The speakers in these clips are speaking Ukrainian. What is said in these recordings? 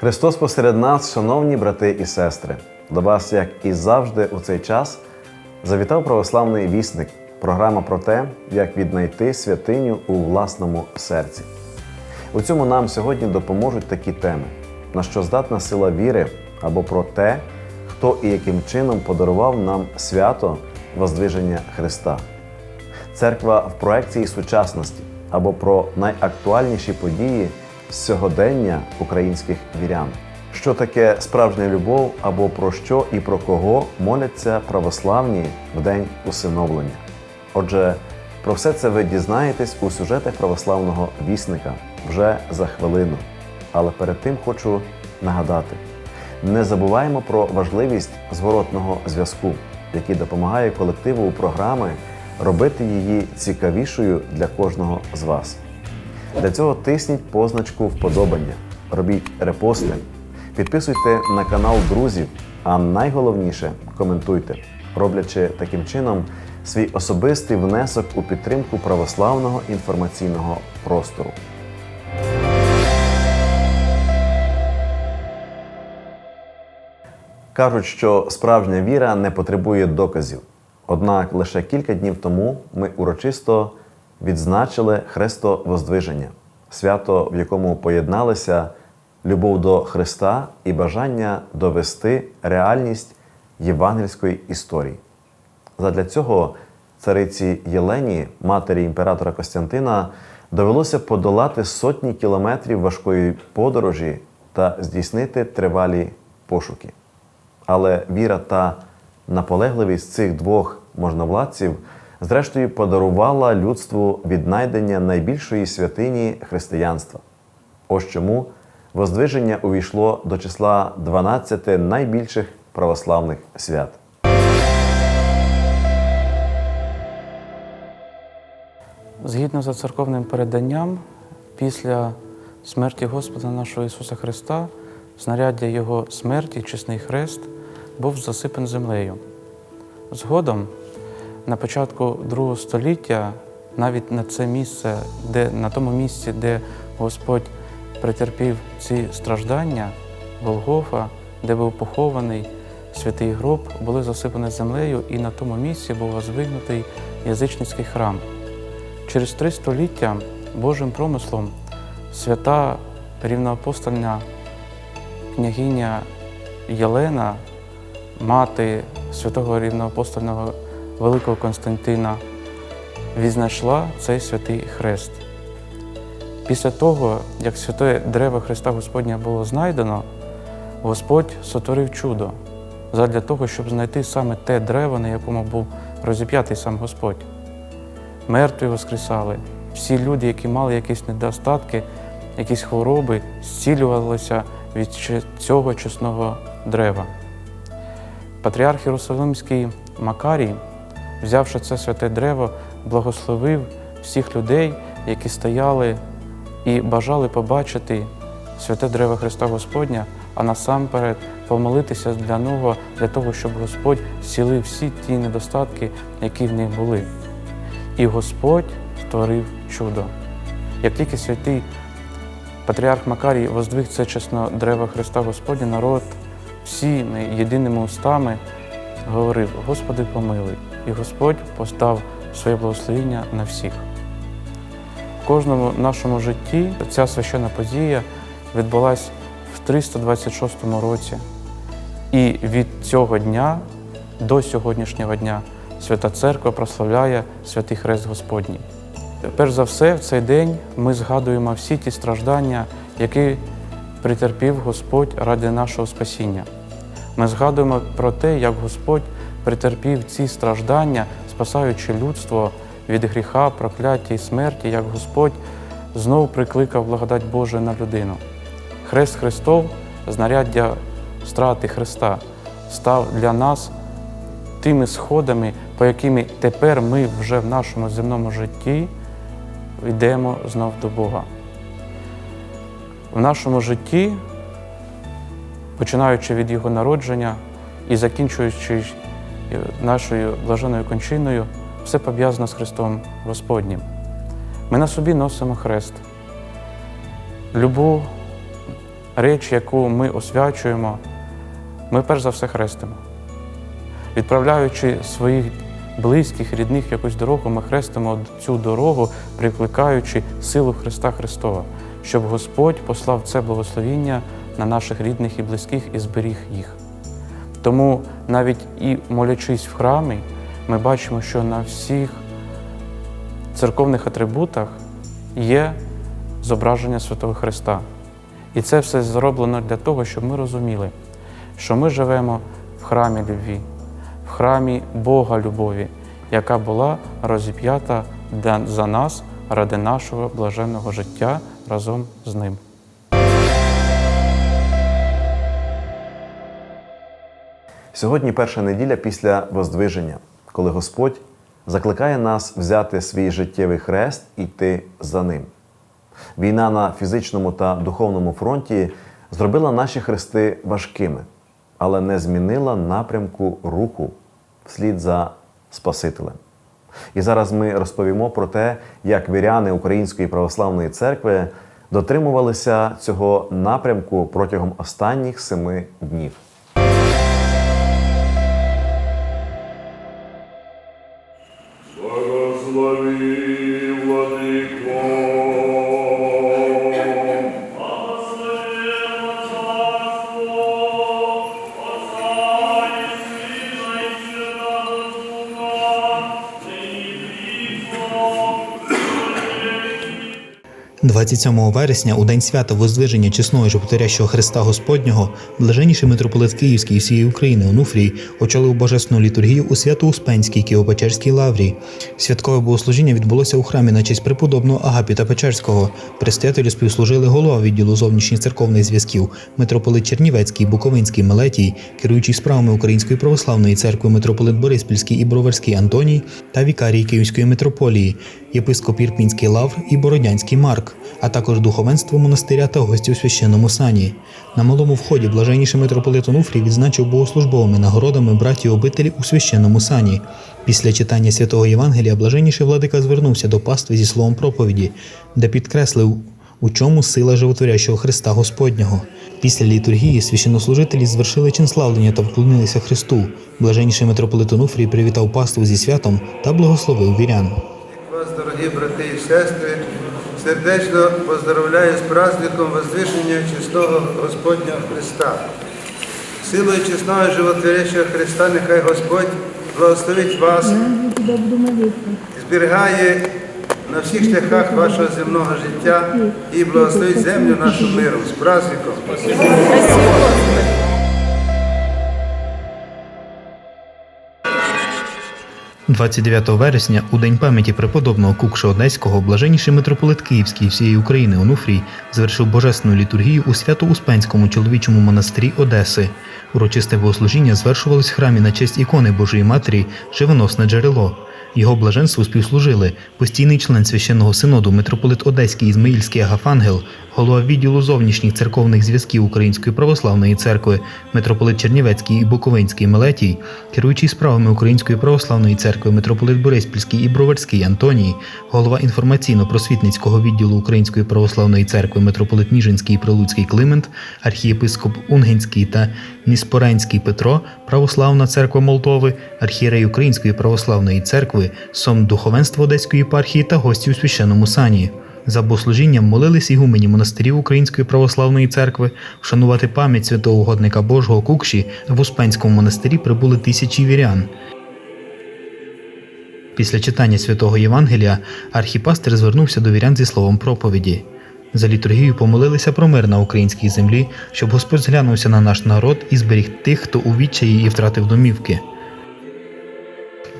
Христос посеред нас, шановні брати і сестри, до вас, як і завжди, у цей час завітав православний вісник, програма про те, як віднайти святиню у власному серці. У цьому нам сьогодні допоможуть такі теми: на що здатна сила віри, або про те, хто і яким чином подарував нам свято Воздвиження Христа, церква в проекції сучасності. Або про найактуальніші події сьогодення українських вірян. Що таке справжня любов, або про що і про кого моляться православні в день усиновлення. Отже, про все це ви дізнаєтесь у сюжетах православного вісника вже за хвилину. Але перед тим хочу нагадати: не забуваємо про важливість зворотного зв'язку, який допомагає колективу програми робити її цікавішою для кожного з вас. Для цього тисніть позначку вподобання, робіть репости, підписуйте на канал друзів, а найголовніше коментуйте, роблячи таким чином свій особистий внесок у підтримку православного інформаційного простору. Кажуть, що справжня віра не потребує доказів. Однак лише кілька днів тому ми урочисто відзначили Хрестовоздвиження, свято, в якому поєдналися любов до Христа і бажання довести реальність євангельської історії. Задля цього цариці Єлені, матері імператора Костянтина, довелося подолати сотні кілометрів важкої подорожі та здійснити тривалі пошуки. Але віра та наполегливість цих двох можновладців зрештою подарувала людству віднайдення найбільшої святині християнства. Ось чому Воздвиження увійшло до числа 12 найбільших православних свят. Згідно за церковним переданням, після смерті Господа нашого Ісуса Христа, знаряддя Його смерті, чесний хрест, був засипан землею. Згодом, на початку другого століття, навіть на це місце, де, на тому місці, де Господь претерпів ці страждання, Голгофа, де був похований святий гроб, були засипані землею, і на тому місці був возвигнутий язичницький храм. Через три століття Божим промислом свята рівноапостольна княгиня Єлена, мати святого рівноапостольного Великого Константина, відзнайшла цей святий хрест. Після того, як святе дерево Христа Господня було знайдено, Господь сотворив чудо задля того, щоб знайти саме те дерево, на якому був розіп'ятий сам Господь. Мертві воскресали, всі люди, які мали якісь недостатки, якісь хвороби, зцілювалися від цього чесного дерева. Патріарх Єрусалимський Макарій, взявши це святе дерево, благословив всіх людей, які стояли і бажали побачити святе дерево Христа Господня, а насамперед помолитися для нього, для того, щоб Господь зцілив всі ті недостатки, які в них були. І Господь створив чудо. Як тільки святий патріарх Макарій воздвиг це чесно дерево Христа Господня, народ всіми єдиними устами говорив: Господи, помилуй, і Господь постав своє благословення на всіх. В кожному нашому житті ця священна подія відбулася в 326 році. І від цього дня до сьогоднішнього дня Свята Церква прославляє святий Хрест Господній. Перш за все, в цей день ми згадуємо всі ті страждання, які притерпів Господь ради нашого спасіння. Ми згадуємо про те, як Господь притерпів ці страждання, спасаючи людство від гріха, прокляття і смерті, як Господь знов прикликав благодать Божу на людину. Хрест Христов, знаряддя страти Христа, став для нас тими сходами, по якими тепер ми вже в нашому земному житті йдемо знов до Бога. В нашому житті, починаючи від Його народження і закінчуючи нашою блаженною кончиною, все пов'язано з Христом Господнім. Ми на собі носимо хрест. Любов річ, яку ми освячуємо, ми перш за все хрестимо. Відправляючи своїх близьких, рідних якусь дорогу, ми хрестимо цю дорогу, прикликаючи силу Христа Христова, щоб Господь послав це благословіння на наших рідних і близьких і зберіг їх. Тому навіть і молячись в храмі, ми бачимо, що на всіх церковних атрибутах є зображення Святого Христа. І це все зроблено для того, щоб ми розуміли, що ми живемо в храмі любві, в храмі Бога любові, яка була розіп'ята за нас ради нашого блаженного життя разом з ним. Сьогодні перша неділя після Воздвиження, коли Господь закликає нас взяти свій життєвий хрест і йти за ним. Війна на фізичному та духовному фронті зробила наші хрести важкими, але не змінила напрямку руху вслід за Спасителем. І зараз ми розповімо про те, як віряни Української православної церкви дотримувалися цього напрямку протягом останніх семи днів. 27 вересня, у день свята Воздвиження чесного животорящого Христа Господнього, блаженніший митрополит Київський і всієї України Онуфрій очолив божественну літургію у Свято-Успенській Києво-Печерській лаврі. Святкове богослужіння відбулося у храмі на честь преподобного Агапіта Печерського. Предстоятелю співслужили голова відділу зовнішніх церковних зв'язків, митрополит Чернівецький, Буковинський, Мелетій, керуючий справами Української православної церкви митрополит Бориспільський і Броварський Антоній та вікарій Київської митрополії, єпископ Ірпінський Лавр і Бородянський Марк, а також духовенство монастиря та гості у священному сані. На малому вході блаженніший митрополит Онуфрій відзначив богослужбовими нагородами братів обителі у священному сані. Після читання святого Євангелія блаженніший владика звернувся до пастви зі словом проповіді, де підкреслив, у чому сила животворящого Христа Господнього. Після літургії священнослужителі звершили чин славлення та вклонилися Христу. Блаженніший митрополит Онуфрій привітав паству зі святом та благословив вірян. Дорогі брати і сестри, сердечно поздравляю з праздником Возвишення чесного Господня Христа. Силою чесного животворящого Христа нехай Господь благословить вас і зберігає на всіх шляхах вашого земного життя і благословить землю нашу миром з праздником. 29 вересня, у день пам'яті преподобного Кукша Одеського, блаженніший митрополит Київський всієї України Онуфрій звершив божественну літургію у Свято-Успенському чоловічому монастирі Одеси. Урочисте богослужіння звершувалось в храмі на честь ікони Божої Матері Живоносне джерело. Його блаженству співслужили постійний член священного синоду митрополит Одеський Ізмаїльський Агафангел, голова відділу зовнішніх церковних зв'язків Української православної церкви, митрополит Чернівецький і Буковинський Мелетій, керуючий справами Української православної церкви, митрополит Бориспільський і Броварський Антоній, голова інформаційно-просвітницького відділу Української православної церкви, митрополит Ніжинський і Прилуцький Климент, архієпископ Унгенський та Ніспоренський Петро, Православна церква Молдови, архієрей Української православної церкви, сом духовенства Одеської єпархії та гості у священному сані. За богослужінням молились ігумені монастирів Української православної церкви, вшанувати пам'ять святого угодника Божого Кукші в Успенському монастирі прибули тисячі вірян. Після читання святого Євангелія архіпастир звернувся до вірян зі словом проповіді. За літургію помолилися про мир на українській землі, щоб Господь зглянувся на наш народ і зберіг тих, хто у відчаї і втратив домівки.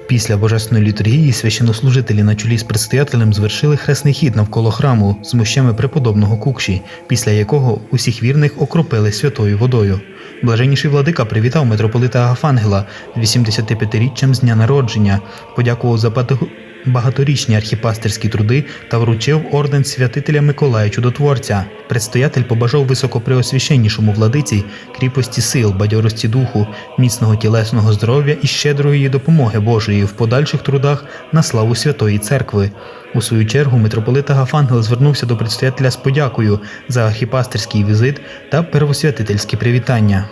Після божественної літургії священнослужителі на чолі з предстоятелем звершили хресний хід навколо храму з мощами преподобного Кукші, після якого усіх вірних окропили святою водою. Блаженніший владика привітав митрополита Агафангела з 85-річчям з дня народження, подякував за патог- багаторічні архіпастерські труди та вручив орден святителя Миколая Чудотворця. Предстоятель побажав високопреосвященнішому владиці кріпості сил, бадьорості духу, міцного тілесного здоров'я і щедрої допомоги Божої в подальших трудах на славу Святої Церкви. У свою чергу митрополит Агафангел звернувся до предстоятеля з подякою за архіпастерський візит та первосвятительське привітання.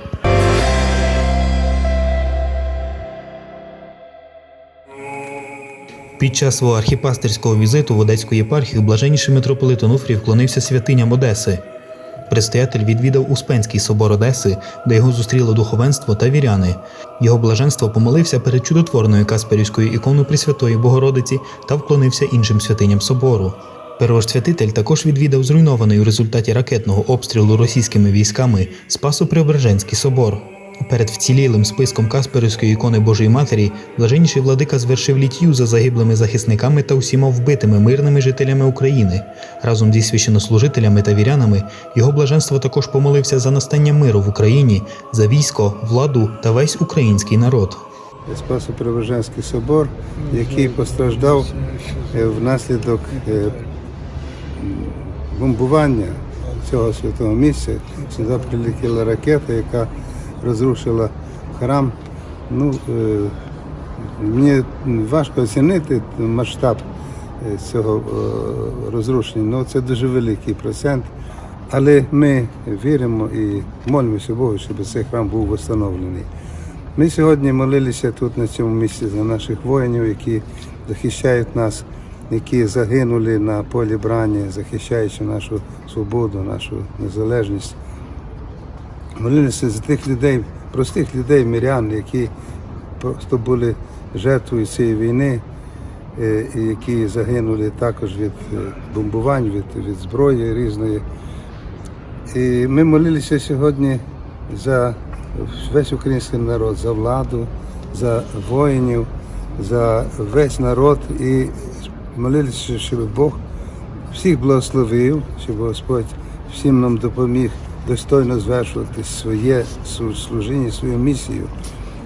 Під час свого архіпастерського візиту в Одеську єпархію блаженніший митрополит Онуфрій вклонився святиням Одеси. Предстоятель відвідав Успенський собор Одеси, де його зустріло духовенство та віряни. Його блаженство помолився перед чудотворною Касперівською іконою Пресвятої Богородиці та вклонився іншим святиням собору. Первосвятитель також відвідав зруйнований у результаті ракетного обстрілу російськими військами Спасо-Преображенський собор. Перед вцілілим списком Касперівської ікони Божої Матері блаженніший владика звершив літію за загиблими захисниками та усіма вбитими мирними жителями України. Разом зі священнослужителями та вірянами його блаженство також помолився за настання миру в Україні, за військо, владу та весь український народ. Спасо-Преображенський собор, який постраждав е, внаслідок е, бомбування цього святого місця. Сюди прилетіла ракета, яка розрушила храм. Ну, е, мені важко оцінити масштаб е, цього е, розрушення, але це дуже великий процент. Але ми віримо і молимося Богу, щоб цей храм був встановлений. Ми сьогодні молилися тут на цьому місці за наших воїнів, які захищають нас, які загинули на полі брані, захищаючи нашу свободу, нашу незалежність. Молилися за тих людей, простих людей, мирян, які просто були жертвою цієї війни, е, і які загинули також від е, бомбувань, від, від зброї різної. І ми молилися сьогодні за весь український народ, за владу, за воїнів, за весь народ і молилися, щоб Бог всіх благословив, щоб Господь всім нам допоміг достойно звершувати своє служіння, свою місію,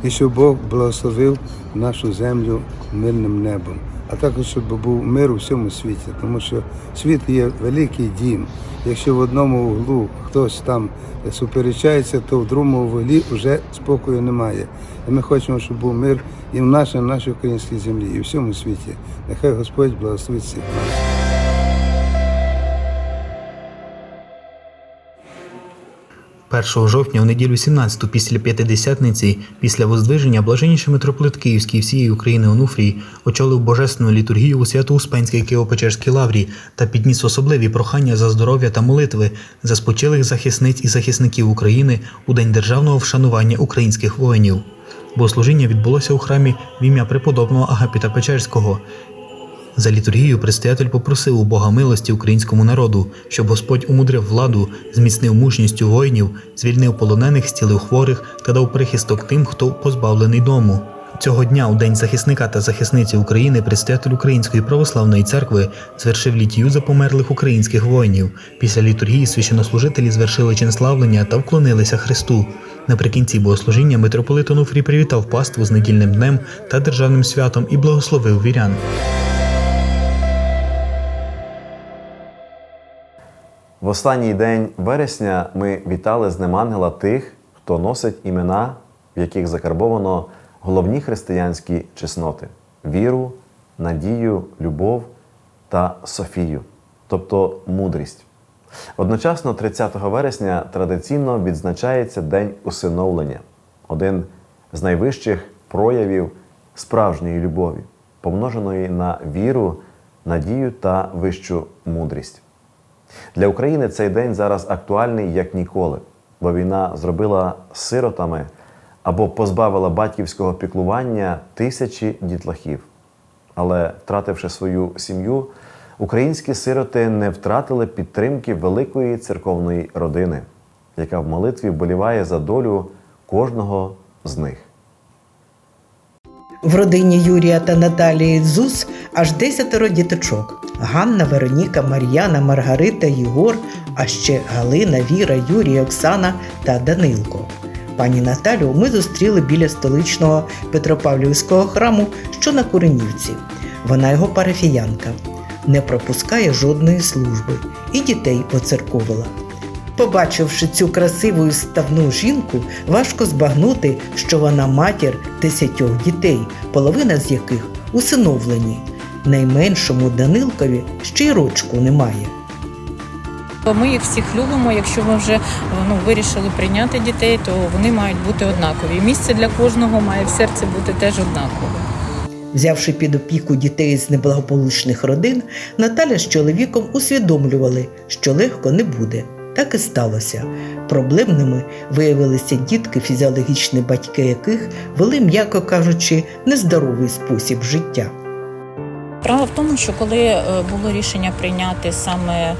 і щоб Бог благословив нашу землю мирним небом, а також щоб був мир у всьому світі, тому що світ є великий дім. Якщо в одному углу хтось там суперечається, то в другому вуглі вже спокою немає. І ми хочемо, щоб був мир і в нашій, нашій українській землі, і в всьому світі. Нехай Господь благословить всіх нас. – 1 жовтня у неділю 17-ту після П'ятидесятниці, після воздвиження, блаженніший митрополит Київський всієї України Онуфрій очолив божественну літургію у Свято-Успенській Києво-Печерській лаврі та підніс особливі прохання за здоров'я та молитви за спочилих захисниць і захисників України у День державного вшанування українських воїнів. Богослужіння відбулося у храмі в ім'я преподобного Агапіта Печерського. За літургію предстоятель попросив у Бога милості українському народу, щоб Господь умудрив владу, зміцнив мужністю воїнів, звільнив полонених, зцілив хворих та дав прихисток тим, хто позбавлений дому. Цього дня, у День захисника та захисниці України, предстоятель Української православної церкви звершив літію за померлих українських воїнів. Після літургії священнослужителі звершили чинславлення та вклонилися Христу. Наприкінці богослужіння митрополит Онуфрій привітав паству з недільним днем та державним святом і благословив вірян. В останній день вересня ми вітали з Днем Ангела тих, хто носить імена, в яких закарбовано головні християнські чесноти віру, надію, любов та Софію, тобто мудрість. Одночасно, 30 вересня традиційно відзначається День усиновлення, один з найвищих проявів справжньої любові, помноженої на віру, надію та вищу мудрість. Для України цей день зараз актуальний як ніколи, бо війна зробила сиротами або позбавила батьківського піклування тисячі дітлахів. Але, втративши свою сім'ю, українські сироти не втратили підтримки великої церковної родини, яка в молитві вболіває за долю кожного з них. В родині Юрія та Наталії Дзус аж десятеро діточок: Ганна, Вероніка, Мар'яна, Маргарита, Єгор, а ще Галина, Віра, Юрій, Оксана та Данилко. Пані Наталю ми зустріли біля столичного Петропавлівського храму, що на Куренівці. Вона його парафіянка, не пропускає жодної служби і дітей поцерковила. Побачивши цю красиву і ставну жінку, важко збагнути, що вона матір десятьох дітей, половина з яких усиновлені. Найменшому Данилкові ще й рочку немає. Ми їх всіх любимо. Якщо ми вже ну, вирішили прийняти дітей, то вони мають бути однакові. Місце для кожного має в серці бути теж однакове. Взявши під опіку дітей з неблагополучних родин, Наталя з чоловіком усвідомлювали, що легко не буде. Так і сталося. Проблемними виявилися дітки, фізіологічні батьки яких вели, м'яко кажучи, нездоровий спосіб життя. Справа в тому, що коли е, було рішення прийняти саме е,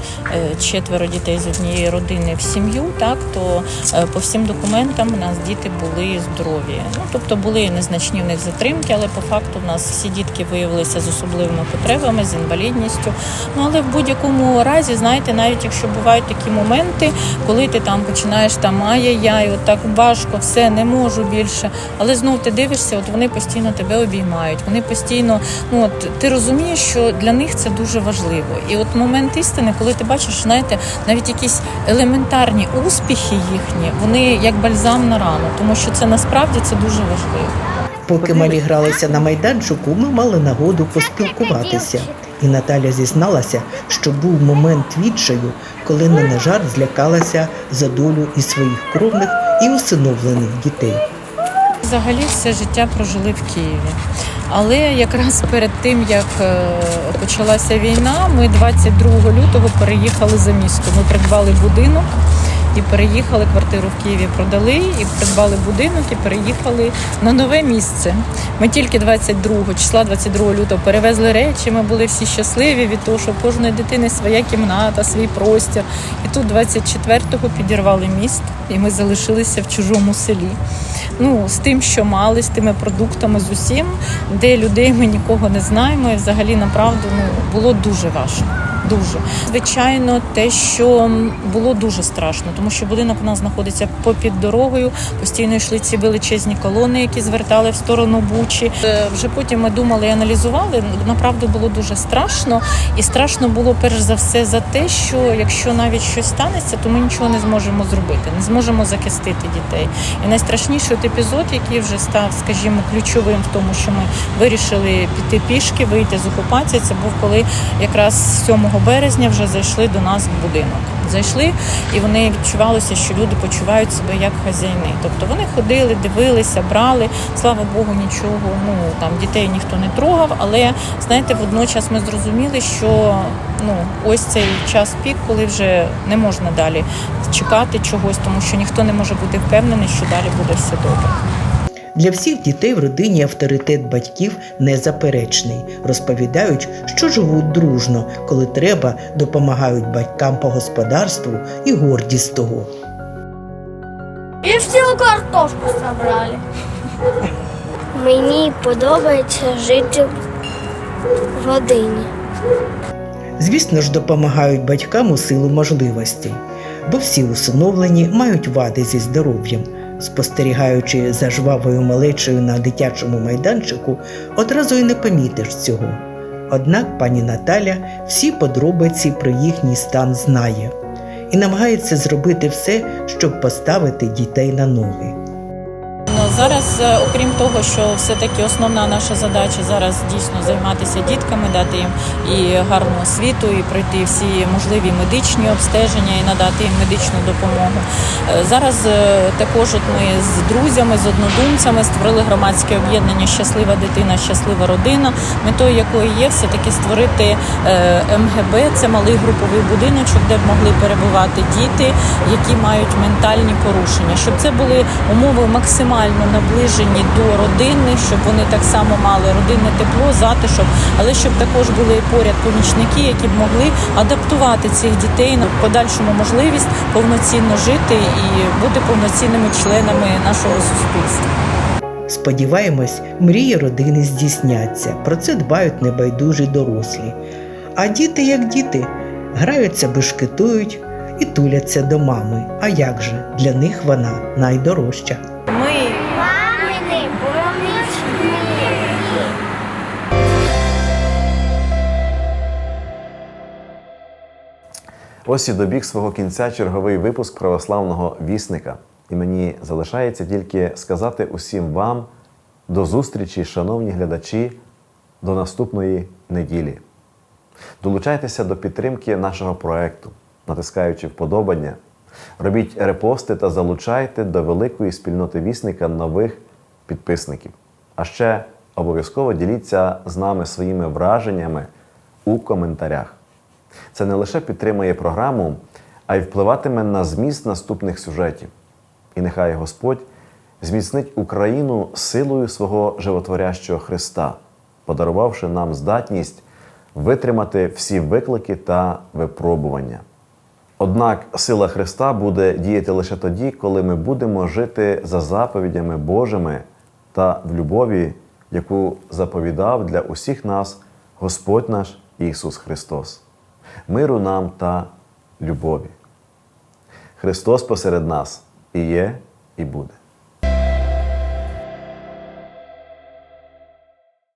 четверо дітей з однієї родини в сім'ю, так то е, по всім документам у нас діти були здорові. Ну тобто були незначні в них затримки, але по факту в нас всі дітки виявилися з особливими потребами, з інвалідністю. Ну але в будь-якому разі, знаєте, навіть якщо бувають такі моменти, коли ти там починаєш там ай-яй-яй, от так важко, все не можу більше. Але знов ти дивишся, от вони постійно тебе обіймають. Вони постійно, ну от ти розумієш, що для них це дуже важливо. І от момент істини, коли ти бачиш, знаєте, навіть якісь елементарні успіхи їхні, вони як бальзам на рану, тому що це насправді це дуже важливо. Поки малі гралися на майданчику, ми мали нагоду поспілкуватися. І Наталя зізналася, що був момент відчаю, коли не на жарт злякалася за долю і своїх кровних і усиновлених дітей. Взагалі все життя прожили в Києві. Але якраз перед тим, як е, почалася війна, ми 22 лютого переїхали за місто. Ми придбали будинок і переїхали квартиру в Києві, продали і придбали будинок і переїхали на нове місце. Ми тільки 22 числа, 22 лютого перевезли речі. Ми були всі щасливі від того, що в кожної дитини своя кімната, свій простір. І тут 24-го підірвали міст, і ми залишилися в чужому селі. Ну, з тим, що мали, з тими продуктами, з усім, де людей ми нікого не знаємо. І взагалі направду ну, було дуже важко. Дуже звичайно, те, що було дуже страшно, тому що будинок у нас знаходиться попід дорогою. Постійно йшли ці величезні колони, які звертали в сторону Бучі. Е, Вже потім ми думали і аналізували. Направду було дуже страшно, і страшно було перш за все за те, що якщо навіть щось станеться, то ми нічого не зможемо зробити, не зможемо захистити дітей. І найстрашніший от епізод, який вже став, скажімо, ключовим в тому, що ми вирішили піти пішки, вийти з окупації. Це був коли якраз 7 березня вже зайшли до нас в будинок. Зайшли, і вони відчувалося, що люди почувають себе як хазяїни. Тобто вони ходили, дивилися, брали. Слава Богу, нічого. Ну там дітей ніхто не трогав. Але знаєте, водночас ми зрозуміли, що ну ось цей час пік, коли вже не можна далі чекати чогось, тому що ніхто не може бути впевнений, що далі буде все добре. Для всіх дітей в родині авторитет батьків незаперечний. Розповідають, що живуть дружно, коли треба, допомагають батькам по господарству і гордість того. І всю картошку собрали. Мені подобається жити в родині. Звісно ж, допомагають батькам у силу можливостей, бо всі усиновлені мають вади зі здоров'ям. Спостерігаючи за жвавою малечею на дитячому майданчику, одразу й не помітиш цього. Однак пані Наталя всі подробиці про їхній стан знає і намагається зробити все, щоб поставити дітей на ноги. Зараз, е, окрім того, що все-таки основна наша задача зараз дійсно займатися дітками, дати їм і гарну освіту, і пройти всі можливі медичні обстеження і надати їм медичну допомогу. Е, Зараз е, також от ми з друзями, з однодумцями створили громадське об'єднання Щаслива дитина, щаслива родина, метою якої є все-таки створити МГБ, це малий груповий будиночок, де б могли перебувати діти, які мають ментальні порушення, щоб це були умови максимально наближені до родини, щоб вони так само мали родинне тепло, затишок, але щоб також були поряд помічники, які б могли адаптувати цих дітей на подальшому можливість повноцінно жити і бути повноцінними членами нашого суспільства. Сподіваємось, мрії родини здійсняться. Про це дбають небайдужі дорослі. А діти, як діти, граються, бешкетують і туляться до мами. А як же? Для них вона найдорожча. Ось і добіг свого кінця черговий випуск православного вісника. І мені залишається тільки сказати усім вам до зустрічі, шановні глядачі, до наступної неділі. Долучайтеся до підтримки нашого проекту, натискаючи вподобання. Робіть репости та залучайте до великої спільноти вісника нових підписників. А ще обов'язково діліться з нами своїми враженнями у коментарях. Це не лише підтримує програму, а й впливатиме на зміст наступних сюжетів. І нехай Господь зміцнить Україну силою свого животворящого Христа, подарувавши нам здатність витримати всі виклики та випробування. Однак сила Христа буде діяти лише тоді, коли ми будемо жити за заповідями Божими та в любові, яку заповідав для усіх нас Господь наш Ісус Христос. Миру нам та любові. Христос посеред нас і є, і буде.